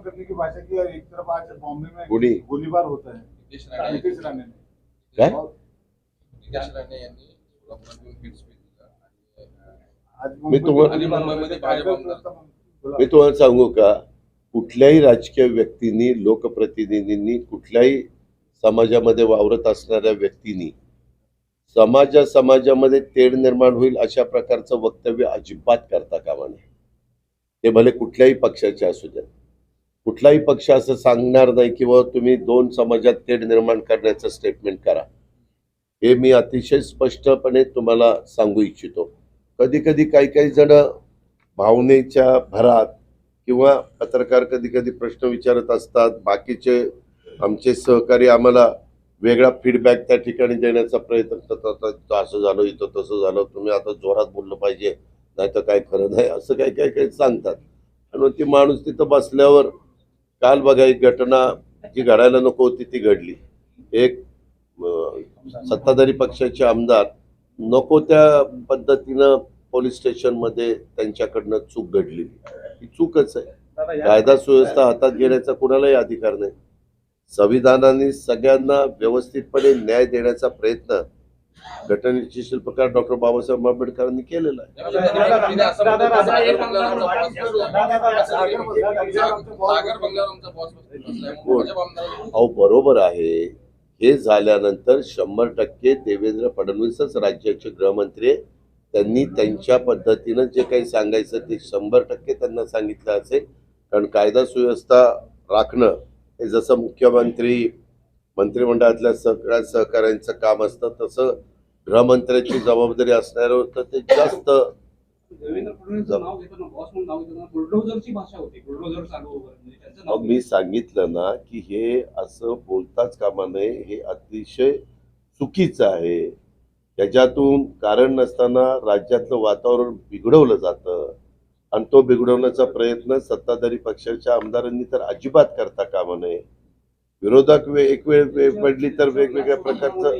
करने की भाषा की और एक तरफ आज बॉम्बे में गोली गोलीबार होता है। नितेश राणे। नितेश राणे ने। काय? और नितेश राणे यांनी मी तुम्हाला-. मी तुम्हाला सांगू का कुठल्याही राजकीय व्यक्तींनी लोकप्रतिनिधींनी कुठल्याही समाजामध्ये वावरत असणाऱ्या व्यक्तींनी समाजा समाजामध्ये तेढ निर्माण होईल अशा प्रकारचं वक्तव्य अजिबात करता कामा नये. ते भले कुठल्याही पक्षाचे असू द्या. कुठलाही पक्ष असं सांगणार नाही किंवा तुम्ही दोन समाजात तेढ निर्माण करण्याचं स्टेटमेंट करा. हे मी अतिशय स्पष्टपणे तुम्हाला सांगू इच्छितो. कधी कधी काही काही जण भावनेच्या भरात किंवा पत्रकार कधी कधी प्रश्न विचारत असतात बाकीचे आमचे सहकारी आम्हाला वेगळा फीडबॅक त्या ठिकाणी देण्याचा प्रयत्न करतात असं झालं इथं तसं झालं तुम्ही आता जोरात बोललं पाहिजे नाही तर काय खरं नाही असं काही काही काही सांगतात. आणि मग ती माणूस तिथं बसल्यावर काल बघा एक घटना जी घडायला नको होती ती घडली. एक सत्ताधारी पक्षाचे आमदार नको त्या पद्धतीनं पोलीस स्टेशनमध्ये त्यांच्याकडनं चूक घडली ही चूकच आहे. कायदा सुव्यवस्था हातात घेण्याचा कुणालाही अधिकार नाही. संविधानाने सगळ्यांना व्यवस्थितपणे न्याय देण्याचा प्रयत्न घटनेचे शिल्पकार डॉक्टर बाबासाहेब आंबेडकरांनी केलेला आहे अहो बरोबर आहे हे झाल्यानंतर शंभर टक्के देवेंद्र फडणवीसच राज्याचे गृहमंत्री. त्यांनी त्यांच्या पद्धतीनं जे काही सांगायचं ते शंभर टक्के त्यांना सांगितलं असेल कारण कायदा सुव्यवस्था राखणं हे जसं मुख्यमंत्री मंत्रिमंडळातल्या सगळ्या सहकाऱ्यांचं काम असतं तसं गृहमंत्र्याची जबाबदारी असणाऱ्यावर तर ते जास्त होती म्हणजे मी सांगितलं ना की हे असं बोलताच कामा नये हे अतिशय चुकीचं आहे. त्याच्यातून कारण नसताना राज्यातलं वातावरण बिघडवलं जातं. आणि तो बिघडवण्याचा प्रयत्न सत्ताधारी पक्षाच्या आमदारांनी तर अजिबात करता कामा नये. विरोधक वे- एक वेळ वेळ पडली तर वेगवेगळ्या प्रकारचं